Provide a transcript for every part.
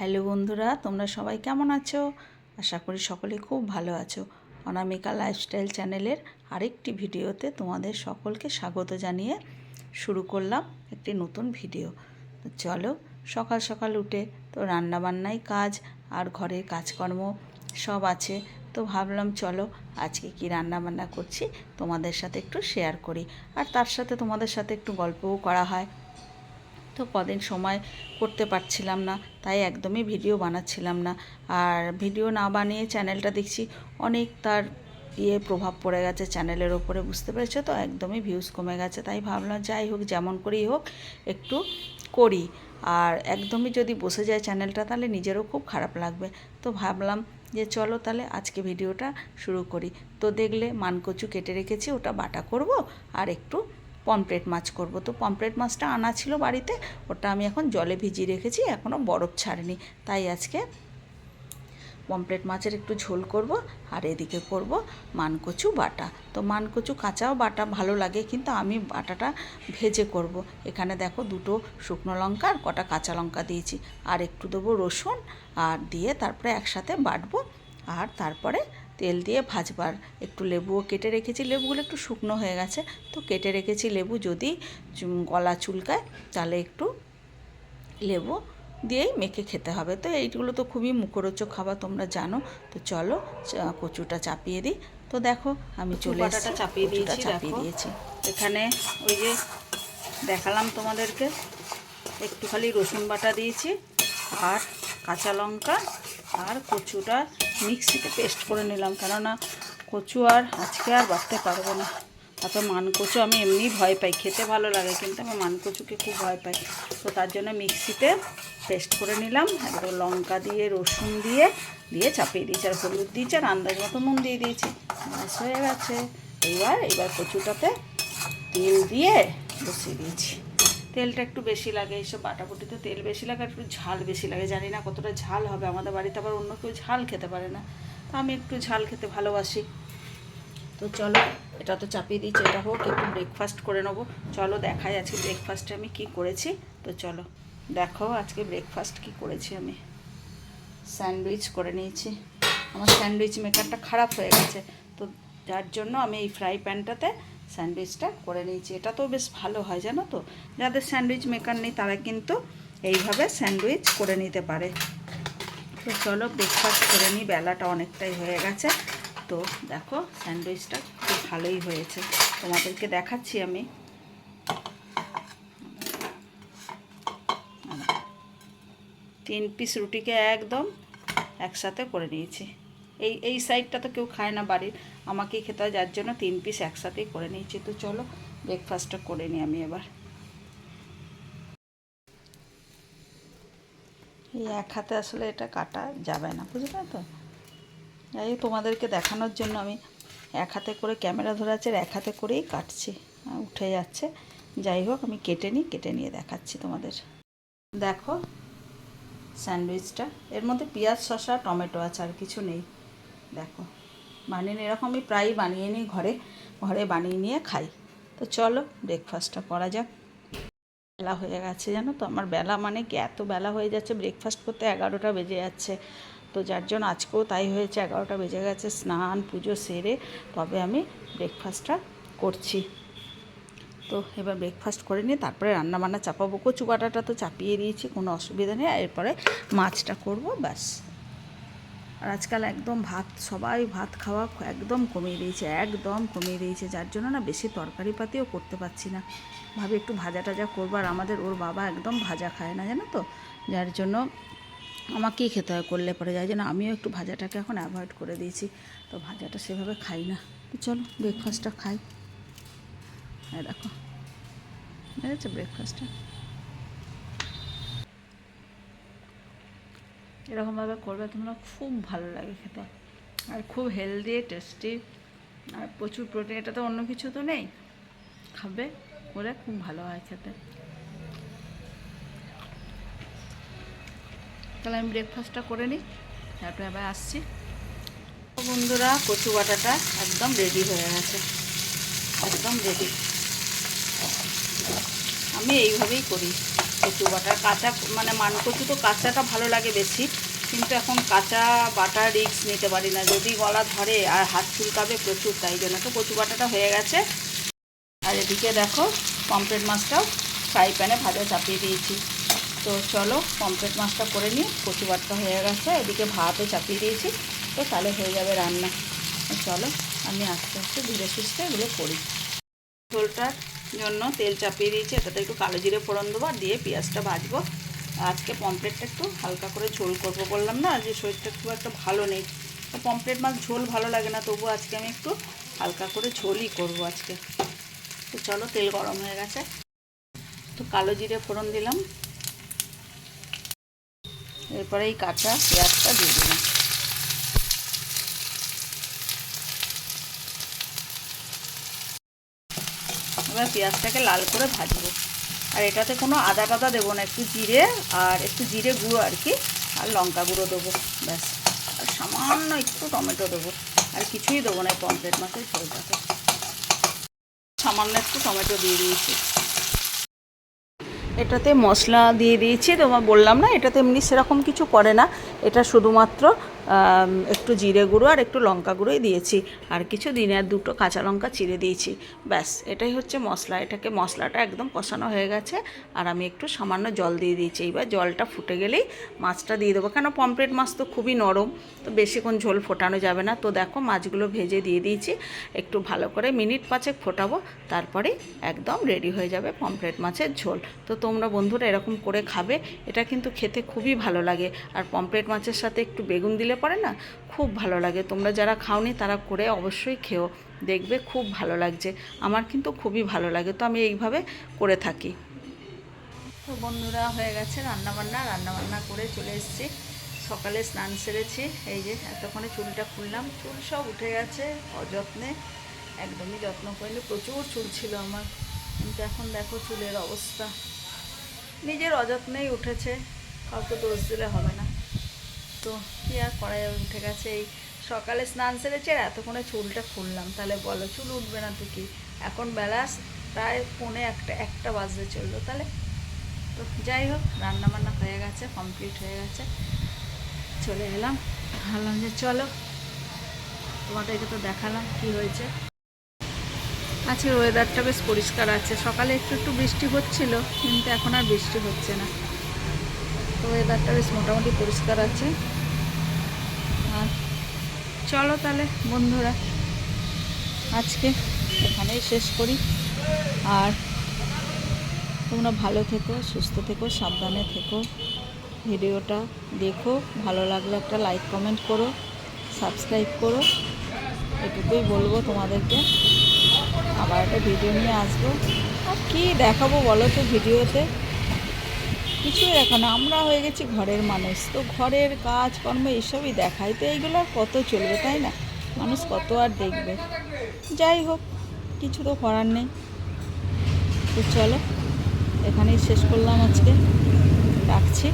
Hello বন্ধুরা, তোমরা সবাই কেমন আছো? আশা করি সকলে খুব ভালো আছো। অনামিকা লাইফস্টাইল চ্যানেলের আরেকটি ভিডিওতে তোমাদের সকলকে স্বাগত জানিয়ে শুরু করলাম একটি নতুন ভিডিও। তো চলো, সকাল সকাল উঠে তো রান্নাবান্নাই কাজ আর ঘরের কাজকর্ম সব আছে। তো ভাবলাম চলো, আজকে কি রান্না বান্না করছি তোমাদের সাথে একটু শেয়ার করি। আর তার সাথে তোমাদের সাথে একটু গল্পও করা হয়। তো কদিন সময় করতে পারছিলাম না, তাই একদমই ভিডিও বানাচ্ছিলাম না। আর ভিডিও না বানিয়ে চ্যানেলটা দেখছি, অনেক তার ইয়ে প্রভাব পড়ে গেছে চ্যানেলের ওপরে, বুঝতে পেরেছ তো? একদমই ভিউজ কমে গেছে, তাই ভাবলাম যাই হোক, যেমন করেই হোক, একটু করি। আর একদমই যদি বসে যায় চ্যানেলটা, তাহলে নিজেরও খুব খারাপ লাগবে। তো ভাবলাম যে চলো তাহলে আজকে ভিডিওটা শুরু করি। তো দেখলে মানকচু কেটে রেখেছি, ওটা বাটা করব, আর একটু পমপ্লেট মাছ করব। তো পমপ্লেট মাছটা আনা ছিল বাড়িতে, ওটা আমি এখন জলে ভিজিয়ে রেখেছি, এখনও বরফ ছাড়েনি। তাই আজকে পমপ্লেট মাছের একটু ঝোল করব, আর এদিকে করব মানকচু বাটা। তো মানকচু কাঁচাও বাটা ভালো লাগে, কিন্তু আমি বাটাটা ভেজে করব। এখানে দেখো দুটো শুকনো লঙ্কা আর কটা কাঁচা লঙ্কা দিয়েছি। আর একটু দেবো রসুন, আর দিয়ে তারপরে একসাথে বাটবো, আর তারপরে তেল দিয়ে ভাজবার। একটু লেবুও কেটে রেখেছি লেবুগুলো একটু শুকনো হয়ে গেছে। তো কেটে রেখেছি লেবু যদি গলা চুলকায় তাহলে একটু লেবু দিয়েই মেখে খেতে হবে। তো এইগুলো তো খুবই মুখরোচক খাবার তোমরা জানো। তো চলো কচুটা চাপিয়ে দিই। তো দেখো আমি চলে বাটাটা চাপিয়ে দিয়েছি, চাপিয়ে দিয়েছি। এখানে ওই যে দেখালাম তোমাদেরকে একটু খালি রসুন বাটা দিয়েছি আর কাঁচা লঙ্কা আর কচুটা মিক্সিতে পেস্ট করে নিলাম, কেননা কচু আর আজকে আর বাড়তে পারব না। তারপর মানকচু আমি এমনি ভয় পাই, খেতে ভালো লাগে, কিন্তু আমি মানকচুকে খুব ভয় পাই। তো তার জন্য মিক্সিতে পেস্ট করে নিলাম এবার লঙ্কা দিয়ে, রসুন দিয়ে দিয়ে চাপিয়ে দিয়েছি, আর হলুদ দিয়েছি, আর আন্দাজ মতো নুন দিয়ে দিয়েছি। ব্যাস, হয়ে গেছে। এবার এবার কচুটাতে তেল দিয়ে বসিয়ে দিয়েছি। তেলটা একটু বেশি লাগে, এইসব বাটাবুটিতে তেল বেশি লাগে একটু ঝাল বেশি লাগে। জানি না কতটা ঝাল হবে, আমাদের বাড়িতে আবার অন্য কেউ ঝাল খেতে পারে না। তো আমি একটু ঝাল খেতে ভালোবাসি। তো চলো, এটা তো চাপিয়ে দিচ্ছি এটা হোক, একটু ব্রেকফাস্ট করে নেব। চলো দেখাই আজকে ব্রেকফাস্টে আমি কি করেছি। তো চলো, দেখো আজকে ব্রেকফাস্ট কি করেছি আমি। স্যান্ডউইচ করে নিয়েছি। আমার স্যান্ডউইচ মেকারটা খারাপ হয়ে গেছে। তো যার জন্য আমি এই ফ্রাই প্যানটাতে স্যান্ডউইচটা করে নিয়েছি। এটা তো বেশ ভালো হয়, জানো তো? যাদের স্যান্ডউইচ মেকার নেই, তারা কিন্তু এইভাবে স্যান্ডউইচ করে নিতে পারে। তো চলো ব্রেকফাস্ট করে নিই, বেলাটা অনেকটাই হয়ে গেছে। তো দেখো, স্যান্ডউইচটা খুব ভালোই হয়েছে। তোমাদেরকে দেখাচ্ছি আমি। তিন পিস রুটিকে একদম একসাথে করে নিয়েছি। এই এই সাইডটা তো কেউ খায় না বাড়ির। আমাকেই খেতে হয়, যার জন্য তিন পিস একসাথেই করে নিয়েছি। তো চলো ব্রেকফাস্টটা করে নিই আমি এবার। এই এক হাতে আসলে এটা কাটা যাবে না, বুঝলে তো? যাই তোমাদেরকে দেখানোর জন্য আমি এক হাতে করে ক্যামেরা ধরে আছে এক হাতে করেই কাটছি উঠে যাচ্ছে। যাই হোক, আমি কেটে নিই, কেটে নিয়ে দেখাচ্ছি তোমাদের। দেখো, স্যান্ডউইচটা। এর মধ্যে পেঁয়াজ, শসা, টমেটো আছে, আর কিছু নেই। দেখো। বানিয়ে নিই এরকম আমি প্রায়ই বানিয়ে নিই ঘরে ঘরে বানিয়ে নিয়ে খাই। তো চলো ব্রেকফাস্টটা করা যাক। বেলা হয়ে গেছে জানো তো, আমার বেলা মানে কি, এত বেলা হয়ে যাচ্ছে ব্রেকফাস্ট করতে এগারোটা বেজে যাচ্ছে। তো যার জন্য আজকেও তাই হয়েছে, এগারোটা বেজে গেছে, স্নান, পুজো সেরে তবে আমি ব্রেকফাস্টটা করছি। তো এবার ব্রেকফাস্ট করে নিয়ে তারপরে রান্না বান্না চাপাবো। কচু বাটাটা তো চাপিয়ে দিয়েছি, কোনো অসুবিধা নেই এরপরে মাছটা করব, ব্যাস। আর আজকাল একদম ভাত, সবাই ভাত খাওয়া একদম কমিয়ে দিয়েছে, একদম কমিয়ে দিয়েছে। যার জন্য না বেশি তরকারি পাতিও করতে পারছি না। ভাবি একটু ভাজা টাজা করব আর আমাদের ওর বাবা একদম ভাজা খায় না, জানো তো? যার জন্য আমাকেই খেতে হয়, করলে পরে যার জন্য আমিও একটু ভাজাটাকে এখন অ্যাভয়েড করে দিয়েছি। তো ভাজাটা সেভাবে খাই না। তো চলো ব্রেকফাস্টটা খাই। দেখো দেখেছ ব্রেকফাস্টটা এরকমভাবে করবে, তোমরা খুব ভালো লাগে খেতে। আর খুব হেলদি টেস্টি আর প্রচুর প্রোটিন এটা তো অন্য কিছু তো নেই। খাবে, করে খুব ভালো হয় খেতে। তাহলে আমি ব্রেকফাস্টটা করে নিই, তারপরে আবার আসছি। বন্ধুরা, কচু বাটাটা একদম রেডি হয়ে গেছে। একদম রেডি আমি এইভাবেই করি। কচু বাটা কাঁচা মানে মান, কচু তো কাঁচাটা ভালো লাগে বেশি, কিন্তু এখন কাঁচা বাটা রিক্স নিতে পারি না। যদি গলা ধরে আর হাত চুলকাবে প্রচুর, তাই জন্য তো কচু বাটাটা হয়ে গেছে। আর এদিকে দেখো, পমফ্রেট মাছটাও ফ্রাই প্যানে ভাজা চাপিয়ে দিয়েছি। তো চলো, পমফ্রেট মাছটা করে নিই। কচু বাটটা হয়ে গেছে, এদিকে ভাতও চাপিয়ে দিয়েছি। তো তাহলে হয়ে যাবে রান্না। চলো, আমি আস্তে আস্তে ধীরে সুস্থে এগুলো করি। ঝোলটার জন্য তেল চাপিয়ে দিয়েছি, এটাতে একটু কালো জিরে ফোড়ন দেবো আর দিয়ে পেঁয়াজটা ভাজবো। আজকে পমফ্লেটটা একটু হালকা করে ঝোল করব বললাম না, যে শরীরটা খুব একটা ভালো নেই। তো পমফ্লেট মাছ ঝোল ভালো লাগে না তবু আজকে আমি একটু হালকা করে ঝোলই করব আজকে। তো চলো, তেল গরম হয়ে গেছে। তো কালো জিরে ফোড়ন দিলাম। এরপরে এই কাঁচা পেঁয়াজটা দিয়ে দিলাম। এবার পেঁয়াজটাকে লাল করে ভাজবো। আর এটাতে কোনো আদা টাদা দেবো না, একটু জিরে আর একটু জিরে গুঁড়ো আর কি, আর লঙ্কা গুঁড়ো দেবো, ব্যাস। আর সামান্য একটু টমেটো দেবো, আর কিছুই দেবো না, এই পমফ্লেট মাছের ঝোলটাতে সামান্য একটু টমেটো দিয়ে দিয়েছি। এটাতে মশলা দিয়ে দিয়েছি, তোমার বললাম না, এটাতে এমনি সেরকম কিছু পড়ে না। শুধুমাত্র একটু জিরে গুঁড়ো আর একটু লঙ্কা গুঁড়োই দিয়েছি। আর কিছু দিনে আর দুটো কাঁচা লঙ্কা চিড়ে দিয়েছি। ব্যাস, এটাই হচ্ছে মশলা। এটাকে মশলাটা একদম কষানো হয়ে গেছে। আর আমি একটু সামান্য জল দিয়ে দিয়েছি। এইবার জলটা ফুটে গেলেই মাছটা দিয়ে দেবো। কেন পমফ্লেট মাছ তো খুবই নরম, তো বেশিক্ষণ ঝোল ফোটানো যাবে না। তো দেখো, মাছগুলো ভেজে দিয়ে দিয়েছি। একটু ভালো করে মিনিট পাঁচেক ফোটাবো। তারপরে একদম রেডি হয়ে যাবে পমফ্লেট মাছের ঝোল। তো তোমরা বন্ধুরা এরকম করে খাবে। এটা কিন্তু খেতে খুবই ভালো লাগে। আর পমফ্লেট মাছের সাথে একটু বেগুন দিলে পরে না খুব ভালো লাগে। তোমরা যারা খাওনি তারা করে অবশ্যই খেও। দেখবে খুব ভালো লাগছে। আমার কিন্তু খুবই ভালো লাগে, তো আমি এইভাবে করে থাকি। তো বন্ধুরা হয়ে গেছে রান্নাবান্না। রান্নাবান্না করে চলে এসেছি। সকালে স্নান সেরেছি। এই যে এতক্ষণে চুলটা খুললাম। চুল সব উঠে গেছে অযত্নে। একদমই যত্ন করিনি। প্রচুর চুল ছিল আমার। কিন্তু এখন দেখো চুলের অবস্থা। নিজের অযত্নেই উঠেছে। কাউকে দোষ দিলে হবে না। তো কী আর করা যাবে উঠে গেছে এই সকালে স্নান সেরেছে আর এতক্ষণে চুলটা খুললাম। তাহলে বলো, চুল উঠবে না তো কি? এখন বেলা প্রায় পৌনে একটা একটা বাজতে চলল। তাহলে তো যাই হোক রান্না বান্না হয়ে গেছে কমপ্লিট হয়ে গেছে। চলে এলাম। ভাবলাম যে চলো, তোমাদেরকে তো দেখালাম কি হয়েছে। আজকের ওয়েদারটা বেশ পরিষ্কার আছে। সকালে একটু একটু বৃষ্টি হচ্ছিল, কিন্তু এখন আর বৃষ্টি হচ্ছে না। তো ওয়েদারটা বেশ মোটামুটি পরিষ্কার আছে। আর চলো তাহলে বন্ধুরা, আজকে এখানেই শেষ করি। আর তোমরা ভালো থেকো, সুস্থ থেকো, সাবধানে থেকো। ভিডিওটা দেখো, ভালো লাগলে একটা লাইক কমেন্ট করো সাবস্ক্রাইব করো। এটুকুই বলব তোমাদেরকে। আবার একটা ভিডিও নিয়ে আসব। আর কী দেখাবো বলো তো ভিডিওতে কিছুই দেখো না আমরা হয়ে গেছি ঘরের মানুষ। তো ঘরের কাজকর্ম এসবই দেখায়। তো এইগুলো আর কত চলবে, তাই না? মানুষ কত আর দেখবে। যাই হোক, কিছু তো করার নেই। তো চলো, এখানেই শেষ করলাম আজকে। রাখছি।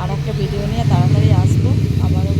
আর একটা ভিডিও নিয়ে তাড়াতাড়ি আসব। আবারও